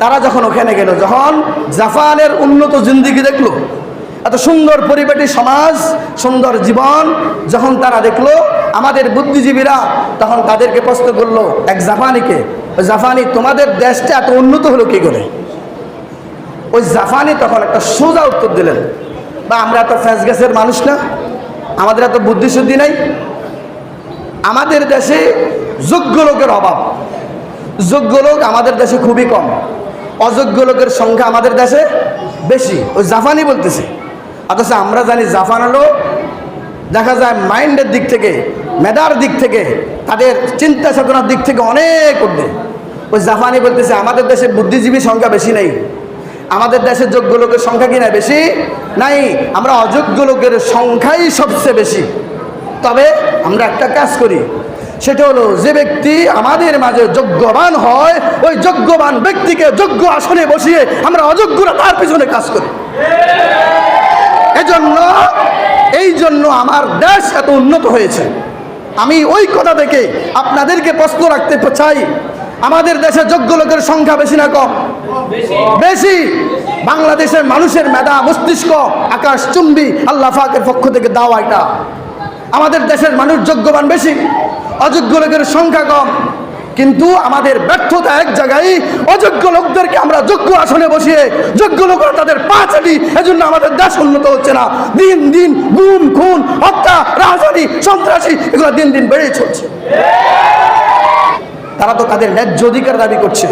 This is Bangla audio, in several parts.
তারা যখন ওখানে গেল, যখন জাপানের উন্নত জিন্দিগি দেখল, এত সুন্দর পরিপাটি সমাজ, সুন্দর জীবন যখন তারা দেখল, আমাদের বুদ্ধিজীবীরা তখন তাদেরকে প্রশ্ন করল, এক জাপানিকে "ওই জাপানি তোমাদের দেশটা এত উন্নত হলো কি করে? ওই জাপানি তখন একটা সোজা উত্তর দিলেন, বা আমরা এত ফ্যাস গ্যাসের মানুষ না, আমাদের এত বুদ্ধিশুদ্ধি নাই, আমাদের দেশে যোগ্য লোকের অভাব যোগ্য লোক আমাদের দেশে খুবই কম। অযোগ্য লোকের সংখ্যা আমাদের দেশে বেশি। ওই জাফানি বলতেছে। অথচ আমরা জানি জাপান হলো দেখা যায় মাইন্ডের দিক থেকে, মেধার দিক থেকে, তাদের চিন্তা চেতনার দিক থেকে অনেক ঊর্ধ্বে ওই জাফানি বলতেছে, আমাদের দেশে বুদ্ধিজীবী সংখ্যা বেশি নেই। আমাদের দেশে যোগ্য লোকের সংখ্যা কি না বেশি নাই। আমরা অযোগ্য লোকের সংখ্যাই সবচেয়ে বেশি। তবে আমরা একটা কাজ করি সেটা হলো যে ব্যক্তি আমাদের মাঝে যোগ্যবান হয়, ওই যোগ্যবান ব্যক্তিকে যোগ্য আসনে বসিয়ে আমরা অযোগ্যরা তার পিছনে কাজ করি। এজন্য এই জন্য আমার দেশ এত উন্নত হয়েছে। আমি ওই কথা থেকে আপনাদেরকে প্রশ্ন রাখতে চাই, আমাদের দেশে যোগ্য লোকের সংখ্যা বেশি না কম? বেশি। বাংলাদেশের মানুষের মেধা, মস্তিষ্ক, আকাশ, চুম্বি, আল্লাহ ফাকের পক্ষ থেকে দেওয়া এটা। আমাদের দেশের মানুষ যোগ্যবান বেশি। অযোগ্য লোকের সংখ্যা কম। কিন্তু আমাদের ব্যর্থতা এক জায়গায়, অযোগ্য লোকদেরকে আমরা যোগ্য আসনে বসিয়ে, যোগ্য লোকরা তাদের পা চালি এজন্য আমাদের দেশ উন্নত হচ্ছে না। দিন দিন গুম, খুন, হত্যা রাজধানী সন্ত্রাসী, এগুলো দিন দিন বেড়েই চলছে। তারা তো তাদের ন্যায্য অধিকার দাবি করছে।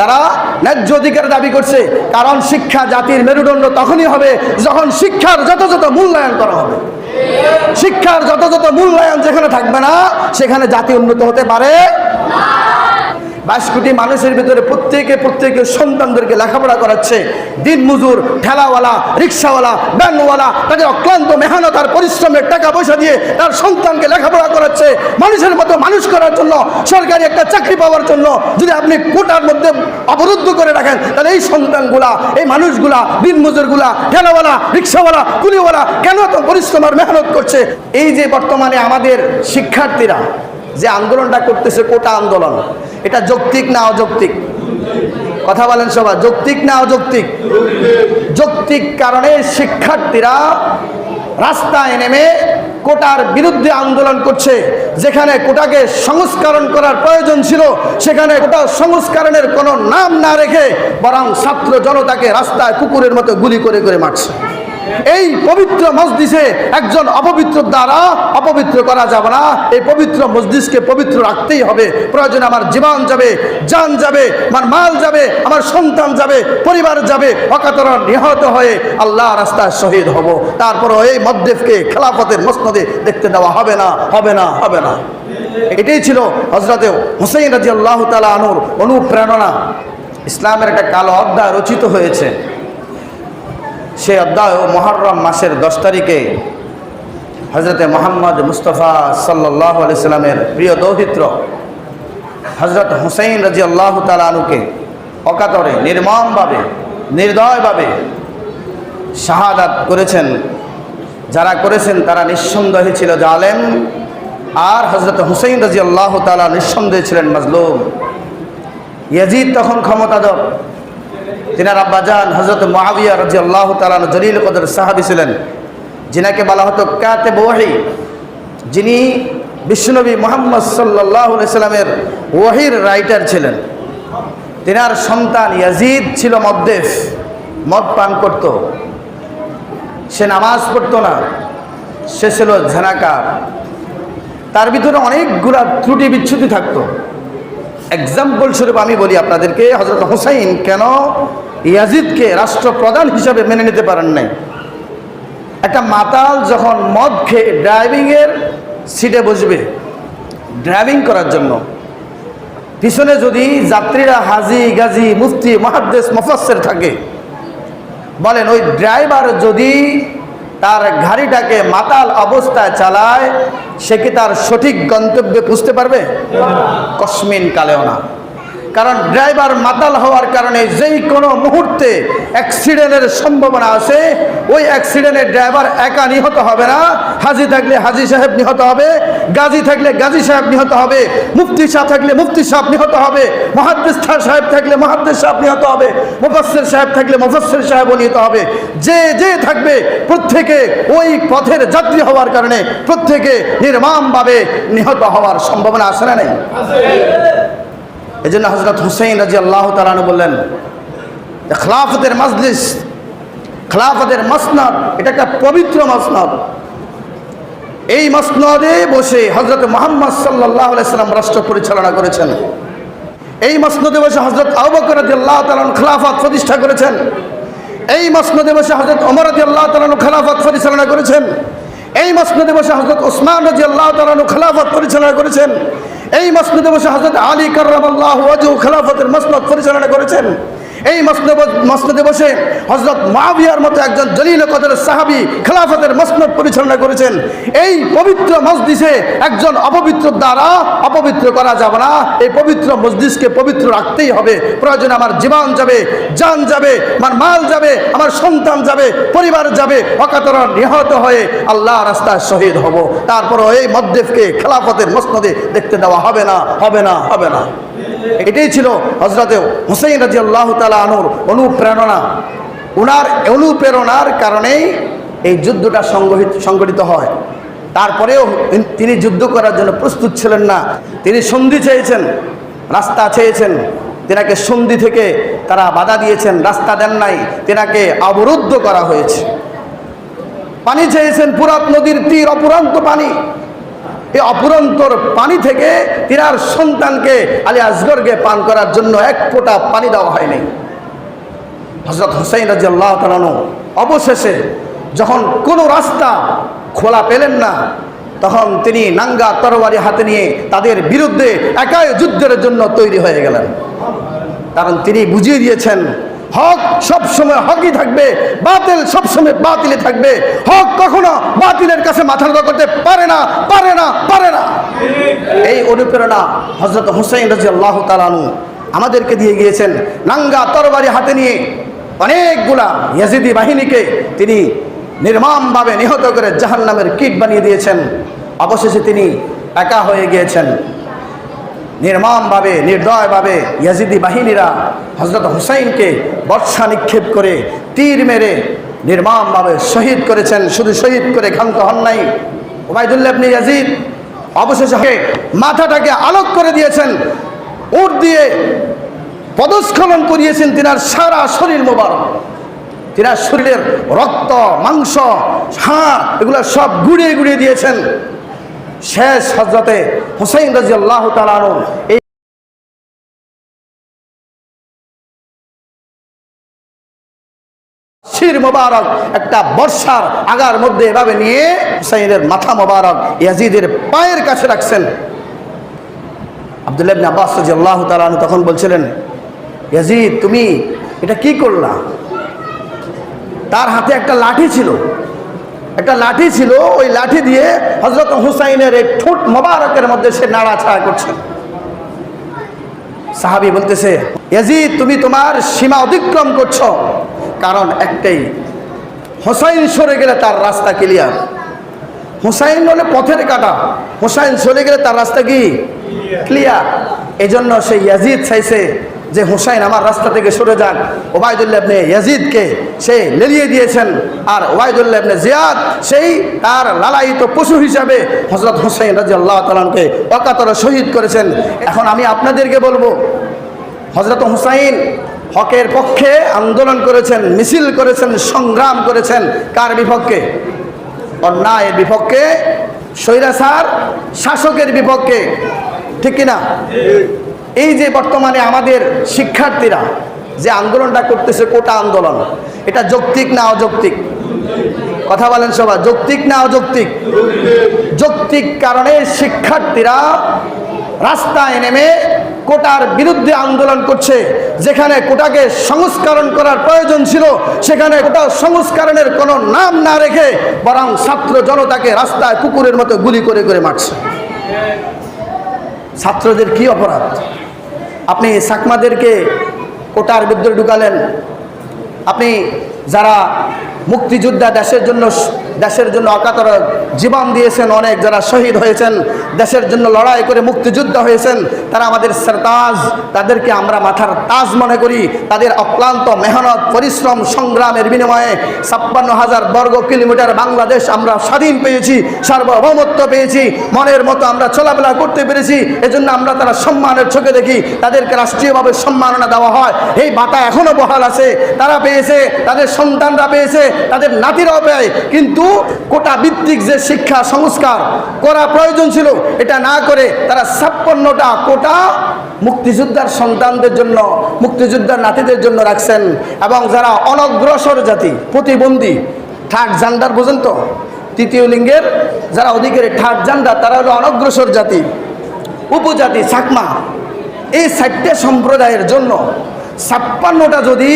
তারা ন্যায্য অধিকার দাবি করছে, কারণ শিক্ষা জাতির মেরুদণ্ড তখনই হবে যখন শিক্ষার যথাযথ মূল্যায়ন করা হবে। শিক্ষার যথাযথ মূল্যায়ন যেখানে থাকবে না সেখানে জাতি উন্নত হতে পারে। বাইশ কোটি মানুষের ভিতরে প্রত্যেকে প্রত্যেকের সন্তানদেরকে লেখাপড়া করাচ্ছে। দিন মজুর, ঠেলাওয়ালা, রিক্সাওয়ালা ব্যানওয়ালা তাদের অক্লান্ত মেহনত আর পরিশ্রমের টাকা পয়সা দিয়ে তার সন্তানকে লেখাপড়া করাচ্ছে। মানুষের মতো মানুষ করার জন্য, সরকারি একটা চাকরি পাওয়ার জন্য যদি আপনি কোটার মধ্যে অবরুদ্ধ করে রাখেন, তাহলে এই সন্তানগুলা, এই মানুষগুলা, দিন মজুরগুলা, ঠেলাওয়ালা, রিক্সাওয়ালা, কুলিওয়ালা কেন এত পরিশ্রম আর মেহনত করছে? এই যে বর্তমানে আমাদের শিক্ষার্থীরা যে আন্দোলনটা করতেছে কোটা আন্দোলন। এটা যৌক্তিক না অযৌক্তিক? কথা বলেন সবাই, যৌক্তিক না অযৌক্তিক? যৌক্তিক কারণে শিক্ষার্থীরা রাস্তায় নেমে কোটার বিরুদ্ধে আন্দোলন করছে। যেখানে কোটাকে সংস্করণ করার প্রয়োজন ছিল, সেখানে কোটা সংস্করণের কোনো নাম না রেখে বরং ছাত্র জনতাকে রাস্তায় কুকুরের মতো গুলি করে করে মারছে। এই পবিত্র মসজিদে একজন অপবিত্র দ্বারা অপবিত্র করা যাবে না। এই পবিত্র মসজিদকে পবিত্র রাখতেই হবে। প্রয়োজন আমার জীবন যাবে যান যাবে, আমার মাল যাবে, আমার সন্তান যাবে, পরিবার যাবে অকাতরণ নিহত হয়ে আল্লাহ রাস্তায় শহীদ হব। তারপরও এই মদ্দেবকে খেলাফতের মসনদে দেখতে দেওয়া হবে না হবে না হবে না। এটাই ছিল হজরতে হুসাইন রাজি আল্লাহ তালা আনুর অনুপ্রেরণা। ইসলামের একটা কালো অধ্যায় রচিত হয়েছে। সে অধ্যায় মহরম মাসের দশ তারিখে হজরতে মোহাম্মদ মুস্তফা সাল্লাহ সাল্লামের প্রিয় দৌহিত্র হজরত হুসাইন রাজি আল্লাহ তালুকে অকাতরে নির্মমভাবে, নির্দয়ভাবে শাহাদাত করেছেন। যারা করেছেন তারা নিঃসন্দেহে ছিল জালেম আর হজরত হুসাইন রাজি আল্লাহ তালা নিঃসন্দেহে ছিলেন মজলুম। ইয়াজিদ তখন ক্ষমতাধর। তিনার আব্বাজান হজরত মহাবিয়া রাজি আল্লাহ তালান জলিল কদর সাহাবি ছিলেন, যিনাকে বলা হতো কাতে ওয়াহি, যিনি বিশ্বনবী মোহাম্মদ সাল্লাহ সাল্লামের ওয়াহির রাইটার ছিলেন। তিনার সন্তান ইয়াজিদ ছিল মদ্দেশ মদ পান করত। সে নামাজ পড়তো না, সে ছিল ঝেনাকার। তার ভিতরে অনেকগুলা ত্রুটি বিচ্ছুতি থাকতো। এক্সাম্পল স্বরূপ আমি বলি আপনাদেরকে হজরত হোসাইন কেন ইয়াজিদকে রাষ্ট্রপ্রধান হিসাবে মেনে নিতে পারেন নাই? একটা মাতাল যখন মদ খেয়ে ড্রাইভিংয়ের সিটে বসবে ড্রাইভিং করার জন্য, পিছনে যদি যাত্রীরা হাজি, গাজী, মুফতি, মহাদ্দেশ মফাসের থাকে, বলেন ওই ড্রাইভার যদি তার গাড়িটাকে মাতাল অবস্থায় চালায়, সে কি তার সঠিক গন্তব্যে পুষতে পারবে? কসমিন কালেও না। কারণ ড্রাইভার মাতাল হওয়ার কারণে যেই কোনো মুহূর্তে অ্যাক্সিডেন্টের সম্ভাবনা আছে, ওই অ্যাক্সিডেন্টের ড্রাইভার একা নিহত হবে না। হাজি থাকলে হাজি সাহেব নিহত হবে, গাজী থাকলে গাজী সাহেব নিহত হবে, মুফতি সাহেব থাকলে মুফতি সাহেব নিহত হবে, মহাদ্দেশ সাহেব থাকলে মহাদ্দেশ সাহেব নিহত হবে, মুফাসসির সাহেব থাকলে মুফাসসির সাহেব নিহত হবে। যে যে থাকবে, প্রত্যেকে ওই পথের যাত্রী হওয়ার কারণে প্রত্যেকে নির্মমভাবে নিহত হওয়ার সম্ভাবনা আসে না নেই? এই জন্য হজরত হুসেইন রাজি আল্লাহ তালানু বললেন খেলাফতের মাজলিস, খেলাফতের মসনদ, এটা একটা পবিত্র মসনদ। এই মসনদে বসে হজরত মোহাম্মদ সাল্লাহ সাল্লাম রাষ্ট্র পরিচালনা করেছেন। এই মসনদে বসে হজরত আবকর আল্লাহ তালান খেলাফত প্রতিষ্ঠা করেছেন। এই মসনদে বসে হজরত অমর আল্লাহ তালানু খেলাফত পরিচালনা করেছেন। এই মসনদে বসে হজরত ওসমান রাজি আল্লাহ তালানু খেলাফত পরিচালনা করেছেন। এই মসনদে বসে হজরত আলী কার্লাহ খেলাফতের মসনদ পরিচালনা করেছেন। এই মসনদ বসে হজরত মাবিয়ার মতো একজন জলিল কদর সাহাবি খেলাফতের মসনদ পরিচালনা করেছেন। এই পবিত্র মসজিদে একজন অপবিত্র দ্বারা অপবিত্র করা যাবে না। এই পবিত্র মসজিদকে পবিত্র রাখতেই হবে। প্রয়োজনে আমার জীবন যাবে, জান যাবে, আমার মাল যাবে, আমার সন্তান যাবে, পরিবার যাবে। অকাতর নিহত হয়ে আল্লাহ রাস্তায় শহীদ হব। তারপরও এই মদ্দেবকে খেলাফতের মসনদে দেখতে দেওয়া হবে না হবে না হবে না। এটাই ছিল হজরতে হুসেইন রাজি আল্লাহ তালা আনুর অনুপ্রেরণা। ওনার অনুপ্রেরণার কারণেই এই যুদ্ধটা সংগঠিত সংগঠিত হয়। তারপরেও তিনি যুদ্ধ করার জন্য প্রস্তুত ছিলেন না। তিনি সন্ধি চেয়েছেন, রাস্তা চেয়েছেন। তেনাকে সন্ধি থেকে তারা বাধা দিয়েছেন, রাস্তা দেন নাই। তেনাকে অবরুদ্ধ করা হয়েছে। পানি চেয়েছেন পুরাত নদীর তীর, অপুরান্ত পানি। এই অপুরন্তর পানি থেকে তিনার সন্তানকে আলী আসগরকে পান করার জন্য এক ফোঁটা পানি দেওয়া হয়নি। হজরত হুসাইন রাজি আল্লাহ তালানো অবশেষে যখন কোনো রাস্তা খোলা পেলেন না, তখন তিনি নাঙ্গা তরবারি হাতে নিয়ে তাদের বিরুদ্ধে একাই যুদ্ধের জন্য তৈরি হয়ে গেলেন। কারণ তিনি বুঝিয়ে দিয়েছেন হক সব সময় হকই থাকবে, বাতিল সব সময় বাতিলে থাকবে। হক কখনো বাতিলের কাছে মাথা নত করতে পারে না পারে না পারে না। এই অনুপ্রেরণা হজরত হুসাইন রাজি আল্লাহ তালানু আমাদেরকে দিয়ে গিয়েছেন। নাঙ্গা তরবারি হাতে নিয়ে অনেকগুলা ইয়াজিদি বাহিনীকে তিনি নির্মমভাবে নিহত করে জাহান নামের কিট বানিয়ে দিয়েছেন। অবশেষে তিনি একা হয়ে গিয়েছেন। নির্মমভাবে, নির্দয়ভাবে ইয়াজিদি বাহিনীরা হজরত হুসাইনকে বর্ষা নিক্ষেপ করে তীর মেরে নির্মমভাবে শহীদ করেছেন, শুধু শহীদ করে ক্ষান্ত হন নাই। ওবায়দুল্লাহ ইয়াজিদ অবশেষে মাথাটাকে আলোক করে দিয়েছেন উঠ দিয়ে পদস্খলন করিয়েছেন তিনার সারা শরীর মোবারক। তিনার শরীরের রক্ত, মাংস, হাড়, এগুলো সব গুড়িয়ে গুড়িয়ে দিয়েছেন। শেষ হজরতে হুসাইন রাজি আল্লাহ তালানো এই শির মোবারক একটা বর্ষার আগার মধ্যে এভাবে নিয়ে হুসাইনের মাথা মোবারক ইয়াজিদের পায়ের কাছে রাখছেন। আবদুল্লাহ ইবনে আব্বাস রাদিয়াল্লাহু তাআলা আনহু তখন বলছিলেন, ইয়াজিদ, তুমি এটা কি করলা? তার হাতে একটা লাঠি ছিল। একটা লাঠি ছিল, ওই লাঠি দিয়ে হজরত হুসাইনের এই ঠোঁট মোবারকের মধ্যে সে নাড়াছাড়া করছে। সাহাবি বলতেছে, ইয়াজিদ, তুমি তোমার সীমা অতিক্রম করছ। কারণ একটাই, হোসাইন সরে গেলে তার রাস্তা ক্লিয়ার হুসাইন হলে পথের কাটা। হুসাইন চলে গেলে তার রাস্তা কি? ক্লিয়ার এজন্য সেই ইয়াজিদ চাইছে যে হুসাইন আমার রাস্তা থেকে সরে যান, ওবায়দুল্লাহ ইবনে ইয়াজিদকে সে লেলিয়ে দিয়েছেন, আর ওবায়দুল্লাহ ইবনে জিয়াদ সেই তার লালায়িত পশু হিসাবে হজরত হুসাইন রাজি আল্লাহ তালানকে অকাতরে শহীদ করেছেন। এখন আমি আপনাদেরকে বলব হজরত হুসাইন হকের পক্ষে আন্দোলন করেছেন, মিছিল করেছেন, সংগ্রাম করেছেন, কার বিপক্ষে? অন্যায়ের বিপক্ষে, স্বৈরাচার শাসকের বিপক্ষে, ঠিক কিনা? এই যে বর্তমানে আমাদের শিক্ষার্থীরা যে আন্দোলনটা করতেছে, কোটা আন্দোলন, এটা যৌক্তিক না অযৌক্তিক? কথা বলেন সবাই, যৌক্তিক না অযৌক্তিক? যৌক্তিক কারণে শিক্ষার্থীরা রাস্তায় নেমে কোটার বিরুদ্ধে আন্দোলন করছে, যেখানে কোটাকে সংস্করণ করার প্রয়োজন ছিল, সেখানে কোটা সংস্করণের কোনো নাম না রেখে বরং ছাত্র জনতাকে রাস্তায় কুকুরের মতো গুলি করে করে মারছে। ছাত্রদের কি অপরাধ? আপনি সাকমাদেরকে কোটার ভিতরে ঢুকালেন। আপনি যারা মুক্তিযোদ্ধা দেশের জন্য দেশের জন্য অকাতর জীবন দিয়েছেন, অনেক যারা শহীদ হয়েছেন, দেশের জন্য লড়াই করে মুক্তিযোদ্ধা হয়েছেন, তারা আমাদের সরতাজ, তাদেরকে আমরা মাথার তাজ মনে করি, তাদের অক্লান্ত মেহনত, পরিশ্রম, সংগ্রামের বিনিময়ে ছাপ্পান্ন হাজার বর্গ কিলোমিটার বাংলাদেশ আমরা স্বাধীন পেয়েছি, সার্বভৌমত্ব পেয়েছি, মনের মতো আমরা চলাফেরা করতে পেরেছি, এজন্য আমরা তারা সম্মানের চোখে দেখি, তাদেরকে রাষ্ট্রীয়ভাবে সম্মাননা দেওয়া হয়। এই বাতা এখনও বহাল আছে, তারা পেয়েছে, তাদের সন্তানরা পেয়েছে, তাদের নাতিরাও পেয়ে, কিন্তু কোটা ভিত্তিক যে শিক্ষা সংস্কার করা প্রয়োজন ছিল, এটা না করে তারা ছাপ্পান্নটা কোটা মুক্তিযোদ্ধার সন্তানদের জন্য, মুক্তিযোদ্ধার নাতিদের জন্য রাখছেন। এবং যারা অনগ্রসর জাতি, প্রতিবন্ধী থার্ড জান্ডার বোঝেন তো তৃতীয় লিঙ্গের যারা অধিকারী থার্ড জান্ডার তারা হলো অনগ্রসর জাতি, উপজাতি চাকমা এই চারটে সম্প্রদায়ের জন্য ছাপ্পান্নটা যদি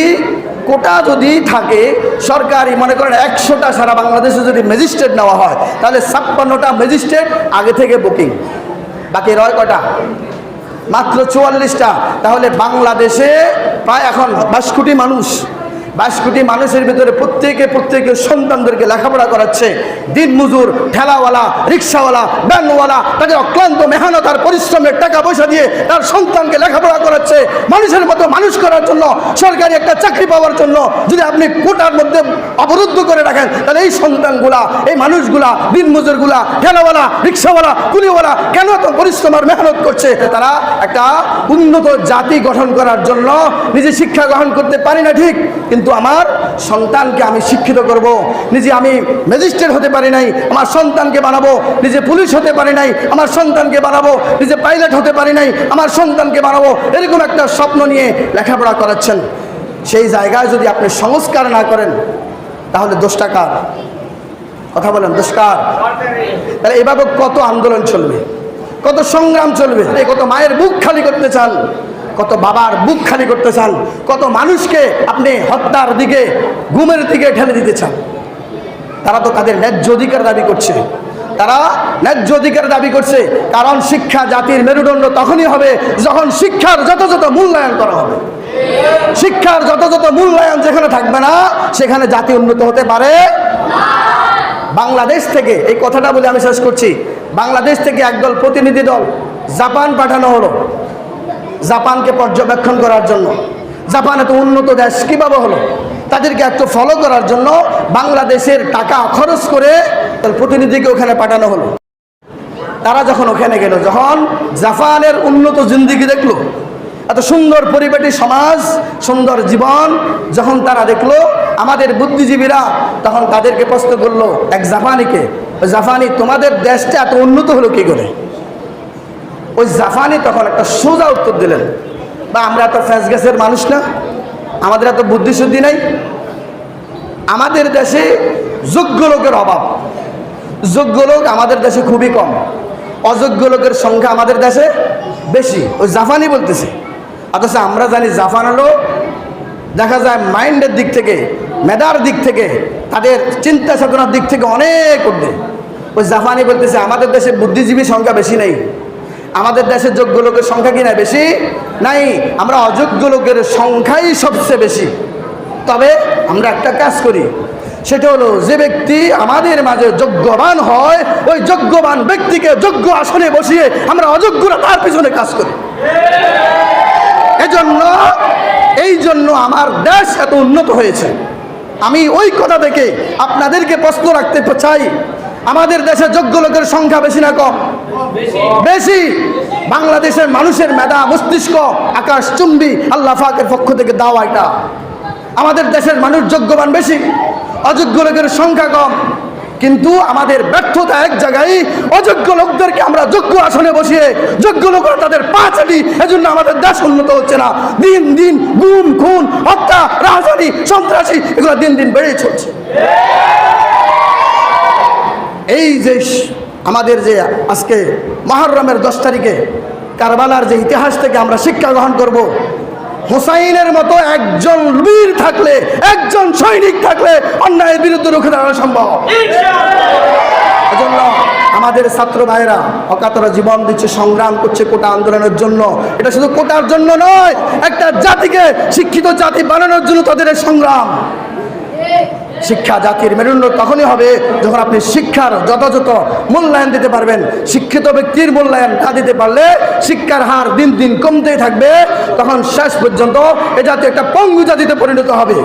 কোটা যদি থাকে, সরকারি মনে করেন একশোটা সারা বাংলাদেশে যদি ম্যাজিস্ট্রেট নেওয়া হয়, তাহলে ছাপ্পান্নটা ম্যাজিস্ট্রেট আগে থেকে বুকিং বাকি রয় কটা? মাত্র চুয়াল্লিশটা। তাহলে বাংলাদেশে প্রায় এখন বাইশ কোটি মানুষ। বাইশ কোটি মানুষের ভিতরে প্রত্যেকে প্রত্যেকে সন্তানদেরকে লেখাপড়া করাচ্ছে। দিন মজুর, ঠেলাওয়ালা, রিক্সাওয়ালা, ব্যানওয়ালা তাদের অক্লান্ত মেহনত আর পরিশ্রমের টাকা পয়সা দিয়ে তার সন্তানকে লেখাপড়া করাচ্ছে। মানুষের মতো মানুষ করার জন্য, সরকারি একটা চাকরি পাওয়ার জন্য যদি আপনি কোটার মধ্যে অবরুদ্ধ করে রাখেন, তাহলে এই সন্তানগুলা, এই মানুষগুলা, দিন মজুরগুলা, ঠেলাওয়ালা, রিক্সাওয়ালা, কুলিওয়ালা কেন এত পরিশ্রম আর মেহনত করছে? তারা একটা উন্নত জাতি গঠন করার জন্য নিজে শিক্ষা গ্রহণ করতে পারি না ঠিক, কিন্তু আমার সন্তানকে আমি শিক্ষিত করব। নিজে আমি ম্যাজিস্ট্রেট হতে পারি নাই, আমার সন্তানকে বানাবো, নিজে পুলিশ হতে পারি নাই, আমার সন্তানকে বানাবো, নিজে পাইলট হতে পারি নাই, আমার সন্তানকে বানাবো, এরকম একটা স্বপ্ন নিয়ে লেখাপড়া করাচ্ছেন। সেই জায়গায় যদি আপনি সংস্কার না করেন, তাহলে দোষটা কার? কথা বলেন দোষকার তাহলে এভাবে কত আন্দোলন চলবে? কত সংগ্রাম চলবে? কত মায়ের বুক খালি করতে চান? কত বাবার বুক খালি করতে চান, কত মানুষকে আপনি হত্যার দিকে, গুমের দিকে ঠেলে দিতে চান। তারা তো তাদের ন্যায্য অধিকার দাবি করছে। তারা ন্যায্য অধিকার দাবি করছে, কারণ শিক্ষা জাতির মেরুদণ্ড তখনই হবে যখন শিক্ষার যথাযথ মূল্যায়ন করা হবে। শিক্ষার যথাযথ মূল্যায়ন যেখানে থাকবে না, সেখানে জাতি উন্নত হতে পারে বাংলাদেশ থেকে, এই কথাটা বলে আমি শেষ করছি, বাংলাদেশ থেকে একদল প্রতিনিধি দল জাপান পাঠানো হলো। জাপানকে পর্যবেক্ষণ করার জন্য। জাপান এত উন্নত দেশ কীভাবে হলো? তাদেরকে একটু ফলো করার জন্য বাংলাদেশের টাকা খরচ করে প্রতিনিধিকে ওখানে পাঠানো হলো। তারা যখন ওখানে গেল, যখন জাপানের উন্নত জিন্দিগি দেখল, এত সুন্দর পরিপাটি সমাজ, সুন্দর জীবন, যখন তারা দেখল, আমাদের বুদ্ধিজীবীরা তখন তাদেরকে প্রশ্ন করল, এক জাপানিকে জাপানি তোমাদের দেশটা এত উন্নত হলো কি করে? ওই জাফানি তখন একটা সোজা উত্তর দিলেন। বা আমরা এত ফ্যাস গ্যাসের মানুষ না, আমাদের এত বুদ্ধিশুদ্ধি নাই। আমাদের দেশে যোগ্য লোকের অভাব। যোগ্য লোক আমাদের দেশে খুবই কম। অযোগ্য লোকের সংখ্যা আমাদের দেশে বেশি। ওই জাফানি বলতেছে। অথচ আমরা জানি জাফান হলো দেখা যায় মাইন্ডের দিক থেকে, মেধার দিক থেকে, তাদের চিন্তা চেতনার দিক থেকে অনেক উঠবে ওই জাফানি বলতেছে, আমাদের দেশে বুদ্ধিজীবীর সংখ্যা বেশি নেই। আমাদের দেশের যোগ্য লোকের সংখ্যা কি না বেশি? নাই। আমরা অযোগ্য লোকের সংখ্যাই সবচেয়ে বেশি। তবে আমরা একটা কাজ করি। সেটা হলো যে ব্যক্তি আমাদের মাঝে যোগ্যবান হয়, ওই যোগ্যবান ব্যক্তিকে যোগ্য আসনে বসিয়ে আমরা অযোগ্যরা তার পিছনে কাজ করি। এজন্য এই জন্য আমার দেশ এত উন্নত হয়েছে। আমি ওই কথা থেকে আপনাদেরকে প্রশ্ন রাখতে চাই। আমাদের দেশে যোগ্য লোকের সংখ্যা বেশি না কম? বেশি বাংলাদেশের মানুষের মেধা, মস্তিষ্ক, আকাশ, চুম্বি, আল্লাহ ফাকের পক্ষ থেকে দেওয়া এটা। আমাদের দেশের মানুষ যোগ্যবান বেশি, অযোগ্য লোকের সংখ্যা কম। কিন্তু আমাদের ব্যর্থতা এক জায়গায়, অযোগ্য লোকদেরকে আমরা যোগ্য আসনে বসিয়ে, যোগ্য লোকরা তাদের পা চালি এজন্য আমাদের দেশ উন্নত হচ্ছে না। দিন দিন গুম, খুন, হত্যা রাজধানী সন্ত্রাসী, এগুলো দিন দিন বেড়েই চলছে। এই যে আমাদের যে আজকে মহরমের দশ তারিখে কারবালার যে ইতিহাস থেকে আমরা শিক্ষা গ্রহণ করব, হোসাইনের মতো একজন বীর থাকলে, একজন সৈনিক থাকলে অন্যায়ের বিরুদ্ধে রুখে দাঁড়ানো সম্ভব। এজন্য আমাদের ছাত্র ভাইরা অকাতরা জীবন দিচ্ছে, সংগ্রাম করছে কোটা আন্দোলনের জন্য। এটা শুধু কোটার জন্য নয়, একটা জাতিকে শিক্ষিত জাতি বানানোর জন্য তাদের সংগ্রাম। শিক্ষা জাতির মেরুদণ্ড তখনই হবে যখন আপনি শিক্ষার যথাযথ মূল্যায়ন দিতে পারবেন। শিক্ষিত ব্যক্তির মূল্যায়ন না দিতে পারলে শিক্ষার হার দিন দিন কমতেই থাকবে। তখন শেষ পর্যন্ত এ জাতি একটা পঙ্গু জাতিতে পরিণত হবে।